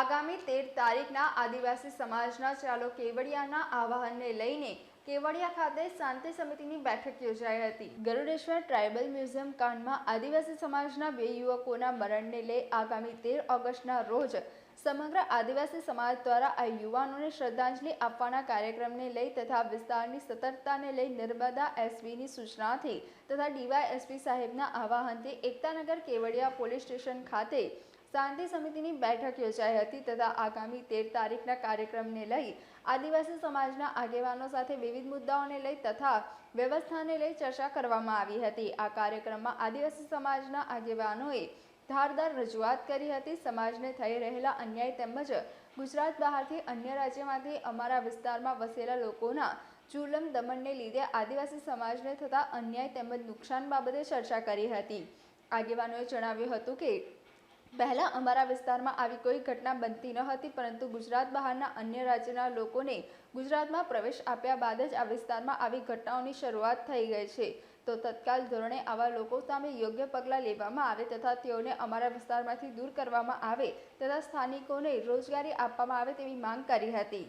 તારીખના આદિવાસી સમાજના ચાલો કેવડિયાના આવાહનને લઈને કેવડિયા ખાતે શાંતિ સમિતિની બેઠક યોજાઈ હતી. ગરુડેશ્વર ટ્રાઇબલ મ્યુઝિયમ કાંડમાં આદિવાસી સમાજના બે યુવકોના મરણને લઈ આગામી તેર ઓગસ્ટના રોજ સમગ્ર આદિવાસી સમાજ દ્વારા આ યુવાનોને શ્રદ્ધાંજલિ આપવાના કાર્યક્રમને લઈ તથા વિસ્તારની સતર્કતાને લઈ નર્મદા એસપીની સૂચનાથી તથા ડીવાયએસપી સાહેબના આવાહનથી એકતાનગર કેવડિયા પોલીસ સ્ટેશન ખાતે શાંતિ સમિતિની બેઠક યોજાઈ હતી તથા આગામી તેર તારીખના કાર્યક્રમને લઈ આદિવાસી સમાજના આગેવાનો સાથે વિવિધ મુદ્દાઓને લઈ તથા વ્યવસ્થાને લઈ ચર્ચા કરવામાં આવી હતી. આ કાર્યક્રમમાં આદિવાસી સમાજના આગેવાનોએ ધારદાર રજૂઆત કરી હતી. સમાજને થઈ રહેલા અન્યાય તેમજ ગુજરાત બહારથી અન્ય રાજ્યમાંથી અમારા વિસ્તારમાં વસેલા લોકોના જુલમ દમનને લીધે આદિવાસી સમાજને થતા અન્યાય તેમજ નુકસાન બાબતે ચર્ચા કરી હતી. આગેવાનોએ જણાવ્યું હતું કે પહેલાં અમારા વિસ્તારમાં આવી કોઈ ઘટના બનતી ન હતી, પરંતુ ગુજરાત બહારના અન્ય રાજ્યના લોકોને ગુજરાતમાં પ્રવેશ આપ્યા બાદ જ આ વિસ્તારમાં આવી ઘટનાઓની શરૂઆત થઈ ગઈ છે. તો તત્કાલ ધોરણે આવા લોકો સામે યોગ્ય પગલાં લેવામાં આવે તથા તેઓને અમારા વિસ્તારમાંથી દૂર કરવામાં આવે તથા સ્થાનિકોને રોજગારી આપવામાં આવે તેવી માંગ કરી હતી.